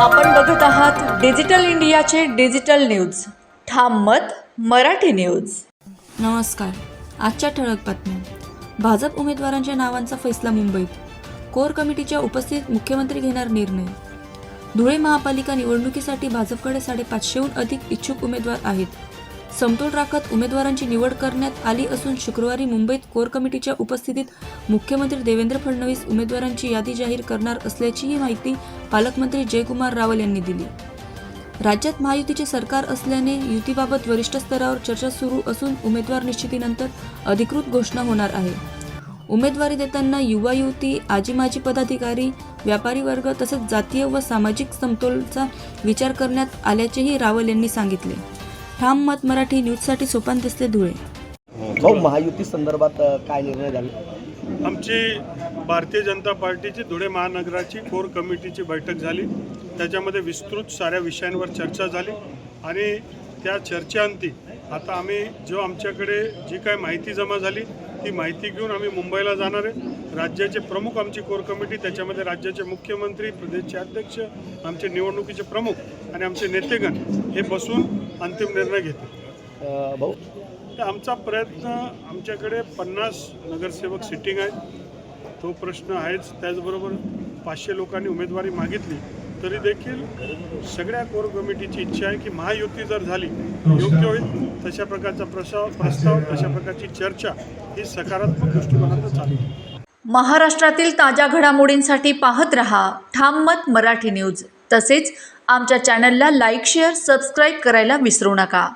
आपण बघत आहात डिजिटल इंडियाचे डिजिटल न्यूज. ठाम मत मराठी न्यूज. नमस्कार. आजच्या ठळक बातम्या. भाजप उमेदवारांच्या नावांचा फैसला मुंबईत. कोर कमिटीच्या उपस्थित मुख्यमंत्री घेणार निर्णय. धुळे महापालिका निवडणुकीसाठी भाजपकडे साडेपाचशेहून अधिक इच्छुक उमेदवार आहेत. समतोल राखत उमेदवारांची निवड करण्यात आली असून शुक्रवारी मुंबईत कोर कमिटीच्या उपस्थितीत मुख्यमंत्री देवेंद्र फडणवीस उमेदवारांची यादी जाहीर करणार असल्याचीही माहिती पालकमंत्री जयकुमार रावल यांनी दिली. राज्यात महायुतीचे सरकार असल्याने युतीबाबत वरिष्ठ स्तरावर चर्चा सुरू असून उमेदवार निश्चितीनंतर अधिकृत घोषणा होणार आहे. उमेदवारी देताना युवा युवती आजी माजी पदाधिकारी व्यापारी वर्ग तसेच जातीय व सामाजिक समतोलचा विचार करण्यात आल्याचेही रावल यांनी सांगितले. ठाम मत मराठी न्यूजसाठी सोपान दिसते धुळे. भाऊ महायुती संदर्भात काय निर्णय झाले? आमची भारतीय जनता पार्टीची धुळे महानगराची कोर कमिटीची बैठक झाली. त्याच्यामध्ये विस्तृत साऱ्या विषयांवर चर्चा झाली आणि त्या चर्चेअंती आता आम्ही जो आमच्याकडे जी काय माहिती जमा झाली ती माहिती घेऊन आम्ही मुंबईला जाणार आहे. राज्याचे प्रमुख आमची कोर कमिटी त्याच्यामध्ये राज्याचे मुख्यमंत्री प्रदेशचे अध्यक्ष आमचे निवडणुकीचे प्रमुख आणि आमचे नेतेगण हे बसून अंतिम निर्णय घेतील. भाऊ? तर आमचा प्रयत्न आमच्याकडे पन्नास नगरसेवक सिटिंग आहेत. तो प्रश्न आहेच. त्याचबरोबर पाचशे लोकांनी उमेदवारी मागितली. तरी देखील सगळ्या कोर कमिटीची इच्छा आहे की महायुती जर झाली योग्य होईल तशा प्रकारचा प्रस्ताव प्रस्ताव तशा प्रकारची चर्चा ही सकारात्मक दृष्टिकोनातून चालेल महाराष्ट्रातील ताज्या घडामोडींसाठी पाहत रहा ठाम मत मराठी न्यूज. तसेच आमच्या चॅनलला लाईक शेअर सबस्क्राईब करायला विसरू नका.